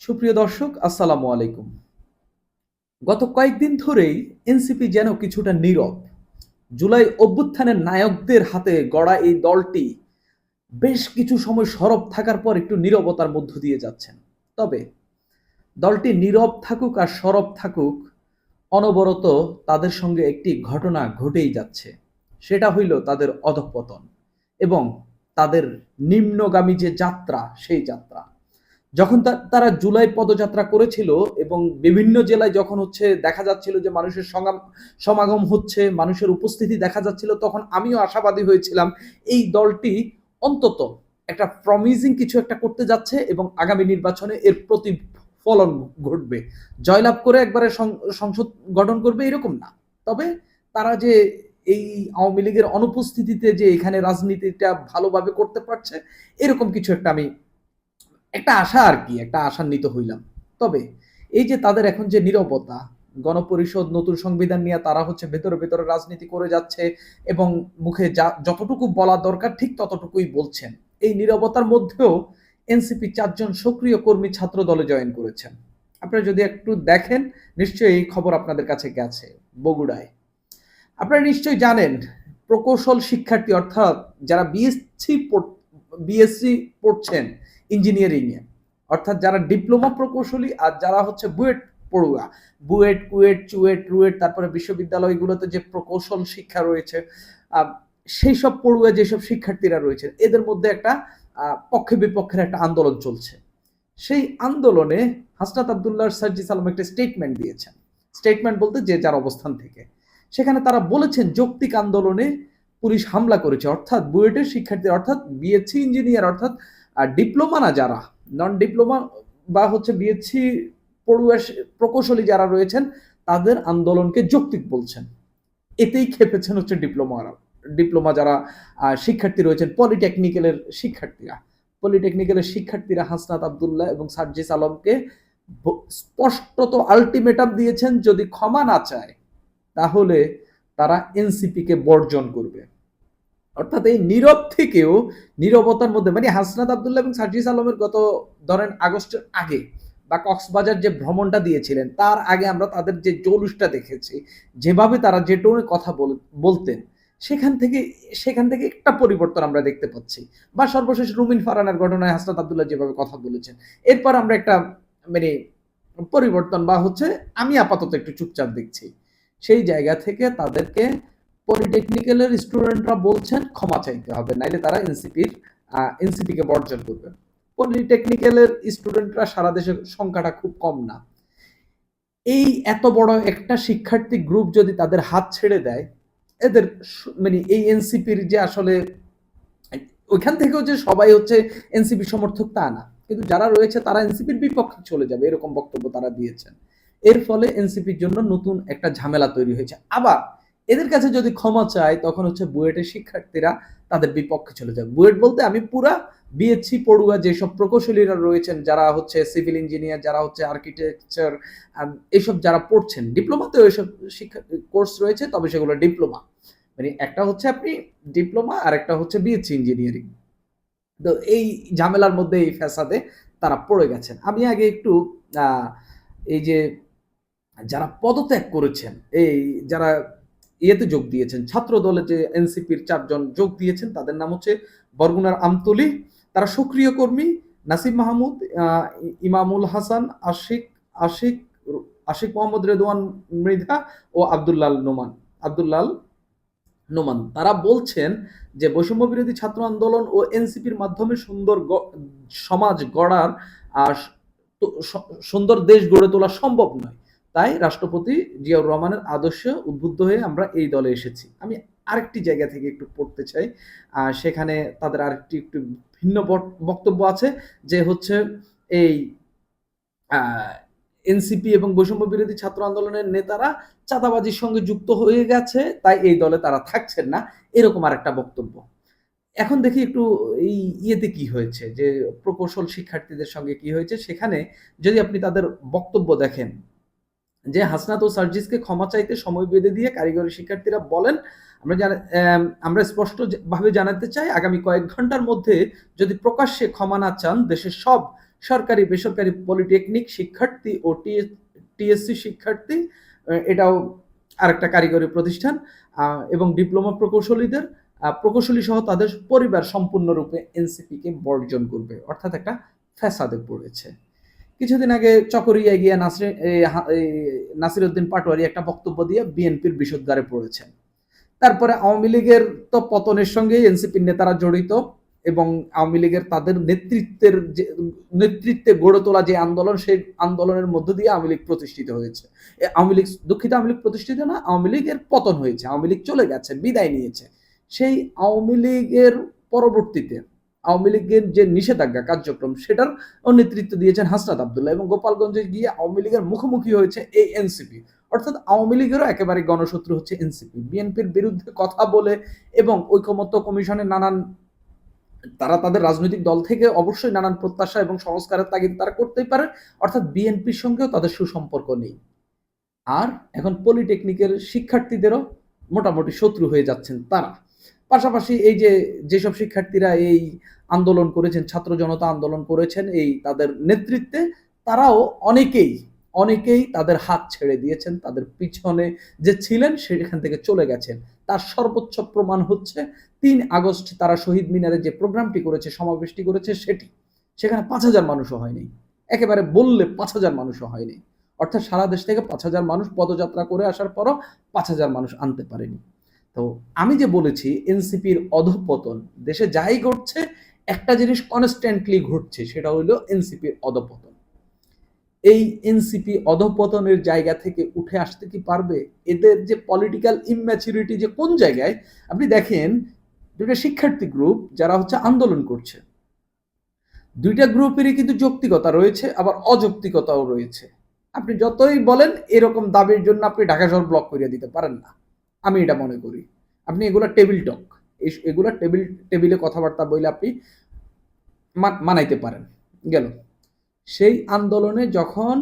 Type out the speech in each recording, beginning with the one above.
সুপ্রিয় দর্শক, আসসালামু আলাইকুম। গত কয়েকদিন ধরেই এনসিপি যেন কিছুটা নীরব। জুলাই অভ্যুত্থানের নায়কদের হাতে গড়া এই দলটি বেশ কিছু সময় সরব থাকার পর একটু নীরবতার মধ্য দিয়ে যাচ্ছেন। তবে দলটি নীরব থাকুক আর সরব থাকুক, অনবরত তাদের সঙ্গে একটি ঘটনা ঘটেই যাচ্ছে। সেটা হইল তাদের অধঃপতন এবং তাদের নিম্নগামী যে যাত্রা, সেই যাত্রা। যখন তারা জুলাই পদযাত্রা করেছিল এবং বিভিন্ন জেলায় যখন হচ্ছে দেখা যাচ্ছিল যে মানুষের সমাগম হচ্ছে, মানুষের উপস্থিতি দেখা যাচ্ছিল, তখন আমিও আশাবাদী হয়েছিলাম এই দলটি অন্তত একটা প্রমিজিং কিছু একটা করতে যাচ্ছে এবং আগামী নির্বাচনে এর প্রতিফলন ঘটবে। জয়লাভ করে একবারে সংসদ গঠন করবে এরকম না। তবে তারা যে এই আওয়ামী লীগের অনুপস্থিতিতে যে এখানে রাজনীতিটা ভালোভাবে করতে পারছে, এরকম কিছু একটা আমি একটা আশা আর কি, একটা আশান্বিত হইলাম। তবে এই যে তাদের এখন যে নীরবতা, গণপরিষদ, নতুন সংবিধান নিয়ে তারা হচ্ছে ভেতরে ভেতরে রাজনীতি করে যাচ্ছে এবং মুখে যা, যতটুকু বলা দরকার ঠিক ততটুকুই বলছেন। এই নীরবতার মধ্যেও এনসিপি চারজন সক্রিয় কর্মী ছাত্র দলে জয়েন করেছেন। আপনারা যদি একটু দেখেন, নিশ্চয়ই এই খবর আপনাদের কাছে গেছে, বগুড়ায়। আপনারা নিশ্চয়ই জানেন, প্রকৌশল শিক্ষার্থী অর্থাৎ যারা বিএসসি বিএসসি পড়ছেন ইঞ্জিনিয়ারিং এ। অর্থাৎ যারা ডিপ্লোমা প্রকৌশলী আর যারা হচ্ছে বুয়েট পড়ুয়া, বুয়েট, কুয়েট, চুয়েট, রুয়েট, তারপরে বিশ্ববিদ্যালয়গুলোতে যে প্রকৌশল শিক্ষা রয়েছে সেই সব পড়ুয়া যেসব শিক্ষার্থীরা রয়েছে এদের মধ্যে একটা পক্ষে বিপক্ষের একটা আন্দোলন চলছে। সেই আন্দোলনে হাসনাত আবদুল্লাহ সার্জিস আলম একটা স্টেটমেন্ট দিয়েছেন। স্টেটমেন্ট বলতে যে যার অবস্থান থেকে। সেখানে তারা বলেছেন, যৌক্তিক আন্দোলনে পুলিশ হামলা করেছে। অর্থাৎ বুয়েটের শিক্ষার্থী অর্থাৎ বিএসসি ইঞ্জিনিয়ার অর্থাৎ ডিপ্লোমা না যারা নন ডিপ্লোমা বা হচ্ছে বিএসসি পড়ুয়া প্রকৌশলী যারা রয়েছেন, তাদের আন্দোলনকে যৌক্তিক বলছেন। এতেই খেপেছেন হচ্ছে ডিপ্লোমারা ডিপ্লোমা যারা শিক্ষার্থী রয়েছেন পলিটেকনিক্যালের শিক্ষার্থীরা। পলিটেকনিক্যালের শিক্ষার্থীরা হাসনাত আবদুল্লাহ এবং সার্জিস আলমকে স্পষ্টত আলটিমেটাম দিয়েছেন, যদি ক্ষমা না চায়, তাহলে তারা এনসিপি কে বর্জন করবে। অর্থাৎ এই নীরব থেকেও নীরবতার মধ্যে মানে হাসনাত আবদুল্লাহ এবং সার্জিস আলমের গত ধরেন আগস্টের আগে বা কক্সবাজার যে ভ্রমণটা দিয়েছিলেন, তার আগে আমরা তাদের যে জৌলুসটা দেখেছি, যেভাবে তারা যে টোনে কথা বল- বলতেন, সেখান থেকে সেখান থেকে একটা পরিবর্তন আমরা দেখতে পাচ্ছি। বা সর্বশেষ রুমিন ফারানার ঘটনায় হাসনাত আবদুল্লাহ যেভাবে কথা বলেছেন। এরপর আমরা একটা মানে পরিবর্তন বা হচ্ছে আমি আপাতত একটু চুপচাপ দেখছি। সেই জায়গা থেকে তাদেরকে পলিটেকনিক্যালের স্টুডেন্টরা বলছেন, ক্ষমা চাইতে হবে, নাইলে তারা এনসিপির এনসিপি কে বর্জন করবে। পলিটেকনিক্যালের স্টুডেন্টরা সারা দেশের সংখ্যাটা খুব কম না। এই এত বড় একটা শিক্ষার্থী গ্রুপ যদি তাদের হাত ছেড়ে দেয়, এদের মানে এই এনসিপির যে আসলে, ওইখান থেকেও যে সবাই হচ্ছে এনসিপি সমর্থক তা না। কিন্তু যারা রয়েছে তারা এনসিপির বিপক্ষে চলে যাবে, এরকম বক্তব্য তারা দিয়েছেন। এর ফলে এনসিপির জন্য নতুন একটা ঝামেলা তৈরি হয়েছে। আবার এদের কাছে যদি ক্ষমা চায়, তখন হচ্ছে বুয়েটের শিক্ষার্থীরা তাদের বিপক্ষে চলে যায়। বুয়েট বলতে আমি পুরা বিএসসি পড়ুয়া যেসব প্রকৌশলীরা রয়েছেন, যারা হচ্ছে সিভিল ইঞ্জিনিয়ার যারা হচ্ছে আর্কিটেকচার এইসব যারা পড়ছেন ডিপ্লোমাতেও এইসব শিক্ষা কোর্স রয়েছে, তবে সেগুলো ডিপ্লোমা মানে একটা হচ্ছে আপনি ডিপ্লোমা আর একটা হচ্ছে বিএসসি ইঞ্জিনিয়ারিং তো এই ঝামেলার মধ্যে এই ফ্যাসাদে তারা পড়ে গেছেন। আমি আগে একটু এই যে যারা পদত্যাগ করেছেন, এই যারা ইয়েতে যোগ দিয়েছেন, ছাত্র দলে যে এনসিপির চারজন যোগ দিয়েছেন, তাদের নাম হচ্ছে বরগুনার আমতলি, তারা সক্রিয় কর্মী নাসিম মাহমুদ ইমামুল হাসান, আশিক আশিক আশিক মোহাম্মদ রেদওয়ান মৃধা ও আব্দুল্লাল নোমান আব্দুল্লাল নোমান। তারা বলছেন যে বৈষম্য বিরোধী ছাত্র আন্দোলন ও এনসিপির মাধ্যমে সুন্দর সমাজ গড়ার আর সুন্দর দেশ গড়ে তোলা সম্ভব নয়। তাই রাষ্ট্রপতি জিয়াউর রহমানের আদর্শ উদ্বুদ্ধ হয়ে আমরা এই দলে এসেছি। আমি আরেকটি জায়গা থেকে একটু পড়তে চাই। আহ, সেখানে তাদের আরেকটি একটু ভিন্ন বক্তব্য আছে যে হচ্ছে এই এনসিপি এবং বৈষম্য বিরোধী ছাত্র আন্দোলনের নেতারা চাঁদাবাজির সঙ্গে যুক্ত হয়ে গেছে তাই এই দলে তারা থাকছেন না এরকম আরেকটা বক্তব্য। এখন দেখি একটু এই ইয়েতে কি হয়েছে যে প্রকৌশল শিক্ষার্থীদের সঙ্গে কি হয়েছে। সেখানে যদি আপনি তাদের বক্তব্য দেখেন যে হাসনাত ও সার্জিসকে ক্ষমা চাইতে সময় বেঁধে দিয়ে কারিগরি শিক্ষার্থীরা বলেন, আমরা আমরা স্পষ্ট ভাবে জানাতে চাই, আগামী কয়েক ঘণ্টার মধ্যে যদি প্রকাশ্যে ক্ষমা না চান, দেশের সব সরকারি, বেসরকারি পলিটেকনিক শিক্ষার্থী ও টিএসসি শিক্ষার্থী এটাও আরেকটা কারিগরি প্রতিষ্ঠান এবং ডিপ্লোমা প্রকৌশলীদের প্রকৌশলী সহ তাদের পরিবার সম্পূর্ণরূপে এনসিপিকে বর্জন করবে। অর্থাৎ একটা ফ্যাসাদে পড়েছে। কিছুদিন আগে চকরিয়া গিয়ে নাসির নাসির উদ্দিন পাটোয়ারি একটা বক্তব্য দিয়ে বিএনপির বিষোদ্গারে পড়েছেন। তারপরে আওয়ামী লীগের তো পতনের সঙ্গে এনসিপির নেতারা জড়িত এবং আওয়ামী লীগের তাদের নেতৃত্বের যে, নেতৃত্বে গড়ে তোলা যে আন্দোলন, সেই আন্দোলনের মধ্য দিয়ে আওয়ামী লীগ প্রতিষ্ঠিত হয়েছে। আওয়ামী লীগ দুঃখিত, আওয়ামী লীগ প্রতিষ্ঠিত না, আওয়ামী লীগের পতন হয়েছে, আওয়ামী লীগ চলে গেছে, বিদায় নিয়েছে। সেই আওয়ামী লীগের পরবর্তীতে আওয়ামী লীগের যে নিষেধাজ্ঞা কার্যক্রম, সেটার নেতৃত্ব দিয়েছেন হাসনাত আবদুল্লাহ এবং গোপালগঞ্জে গিয়ে আওয়ামী লীগের মুখোমুখি হয়েছে এই এনসিপি অর্থাৎ আওয়ামী লীগেরও একেবারে গণশত্রু হচ্ছে এনসিপি। বিএনপির বিরুদ্ধে কথা বলে এবং ঐকমত্য কমিশনের নানান, তারা তাদের রাজনৈতিক দল থেকে অবশ্যই নানান প্রত্যাশা এবং সংস্কারের তাগিদ তারা করতেই পারে, অর্থাৎ বিএনপির সঙ্গেও তাদের সুসম্পর্ক নেই। আর এখন পলিটেকনিকের শিক্ষার্থীদেরও মোটামুটি শত্রু হয়ে যাচ্ছেন তারা। পাশাপাশি এই যে, যেসব শিক্ষার্থীরা এই আন্দোলন করেছেন, ছাত্র জনতা আন্দোলন করেছেন, এই তাদের নেতৃত্বে তারাও অনেকেই অনেকেই তাদের হাত ছেড়ে দিয়েছেন, তাদের পিছনে যে ছিলেন সেখান থেকে চলে গেছেন। তার সর্বোচ্চ প্রমাণ হচ্ছে, তিন আগস্ট তারা শহীদ মিনারে যে প্রোগ্রামটি করেছে, সমাবেশটি করেছে সেটি। সেখানে পাঁচ হাজার মানুষও হয়নি। একেবারে বললে পাঁচ হাজার মানুষও হয়নি। অর্থাৎ সারা দেশ থেকে পাঁচ হাজার মানুষ পদযাত্রা করে আসার পরও পাঁচ হাজার মানুষ আনতে পারেনি। তো আমি যে বলেছি এনসিপির অধপতন, দেশে যাই ঘটছে, একটা জিনিস কনস্ট্যান্টলি ঘটছে, সেটা হলো এনসিপির অধপতন। এই এনসিপি অধপতনের জায়গা থেকে উঠে আসতে কি পারবে? এদের যে পলিটিক্যাল ইম্যাচুরিটি যে কোন জায়গায়? আপনি দেখেন, দুইটা শিক্ষার্থী গ্রুপ যারা হচ্ছে আন্দোলন করছে। দুইটা গ্রুপেরই কিন্তু যৌক্তিকতা রয়েছে, আবার অযৌক্তিকতাও রয়েছে। আপনি যতই বলেন, এরকম দাবির জন্য আপনি ঢাকা শহর ব্লক করিয়ে দিতে পারেন না। আমি এটা মনে করি। আপনি এগুলো টেবিল টক এগুলো টেবিল টেবিলে কথাবার্তা বলে আপনি মানাইতে পারেন। গেল। সেই আন্দোলনে যখন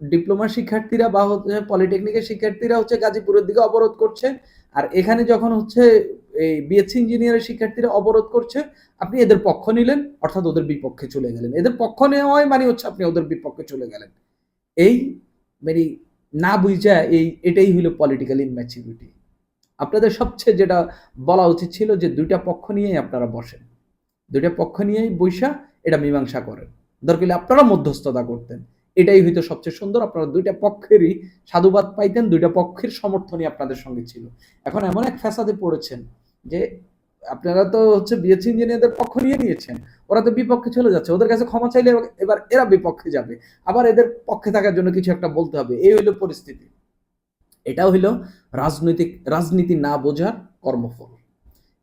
ডিপ্লোমা শিক্ষার্থীরা বা হচ্ছে পলিটেকনিকের শিক্ষার্থীরা হচ্ছে গাজীপুরের দিকে অবরোধ করছে, আর এখানে যখন হচ্ছে এই বিএসসি ইঞ্জিনিয়ারের শিক্ষার্থীরা অবরোধ করছে, আপনি এদের পক্ষ নিলেন, অর্থাৎ ওদের বিপক্ষে চলে গেলেন। এদের পক্ষ নেওয়াই মানে হচ্ছে আপনি ওদের বিপক্ষে চলে গেলেন। এই মানে না বুঝা এই, এটাই হলো পলিটিক্যাল ইনম্যাচিউরিটি আপনাদের সবচেয়ে যেটা বলা উচিত ছিল যে দুইটা পক্ষ নিয়েই আপনারা বসেন। দুইটা পক্ষ নিয়েই বৈশা এটা মীমাংসা করেন। দরকার আপনারা মধ্যস্থতা করতেন। এটাই হয়তো সবচেয়ে সুন্দর, আপনারা দুইটা পক্ষেরই সাধুবাদ পাইতেন, দুইটা পক্ষের সমর্থনই আপনাদের সঙ্গে ছিল। এখন এমন এক ফ্যাসাদে পড়েছেন যে আপনারা তো হচ্ছে বিএসসি ইঞ্জিনিয়ারদের পক্ষ নিয়ে নিয়েছেন, ওরা তো বিপক্ষে চলে যাচ্ছে, ওদের কাছে ক্ষমা চাইলে এবার এরা বিপক্ষে যাবে। আবার এদের পক্ষে থাকার জন্য কিছু একটা বলতে হবে, এই হইল পরিস্থিতি। এটাও হইল রাজনৈতিক রাজনীতি না বোঝার কর্মফল।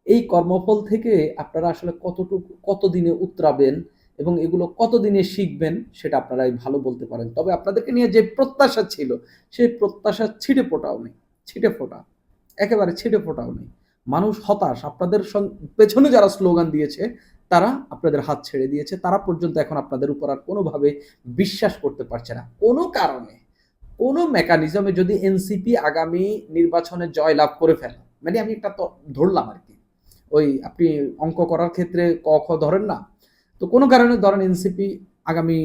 এই কর্মফল থেকে আপনারা আসলে কতটুকু কতদিনে উতরাবেন এবং এগুলো কতদিনে শিখবেন সেটা আপনারাই ভালো বলতে পারেন। তবে আপনাদেরকে নিয়ে যে প্রত্যাশা ছিল, সেই প্রত্যাশা ছিটে ফোটাও নেই, ছিটে ফোটা, একেবারে ছিটে ফোটাও নেই। মানুষ হতাশ, আপনাদের পেছনে যারা স্লোগান দিয়েছে, তারা আপনাদের হাত ছেড়ে দিয়েছে, তারা পর্যন্ত এখন আপনাদের উপর আর কোনোভাবে বিশ্বাস করতে পারছে না। কোনো কারণে, কোনো মেকানিজমে যদি এনসিপি আগামী নির্বাচনে জয় লাভ করে ফেলে মানে আমি একটা ধরলাম আর কি, ওই আপনি অঙ্ক করার ক্ষেত্রে ক, খ ধরেন না, তো কোনো কারণে ধরেন এনসিপি আগামী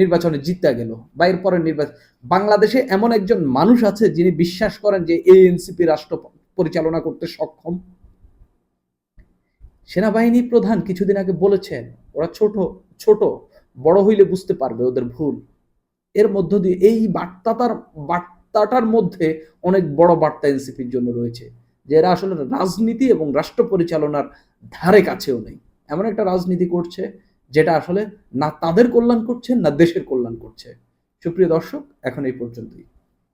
নির্বাচনে জিততে গেল, বা এরপরের নির্বাচন বাংলাদেশে এমন একজন মানুষ আছে যিনি বিশ্বাস করেন যে এই এনসিপি রাষ্ট্র পরিচালনা করতে সক্ষম। সেনাবাহিনী প্রধান কিছুদিন আগে বলেছেন, ওরা ছোট ছোট, বড় হইলে বুঝতে পারবে ওদের ভুল। এর মধ্য দিয়ে এই বার্তাটার বার্তাটার মধ্যে অনেক বড় বার্তা এনসিপির জন্য রয়েছে, যে এরা আসলে রাজনীতি এবং রাষ্ট্র পরিচালনার ধারে কাছেও নেই। এমন একটা রাজনীতি করছে, যেটা আসলে না তাদের কল্যাণ করছে, না দেশের কল্যাণ করছে। সুপ্রিয় দর্শক, এখন এই পর্যন্তই।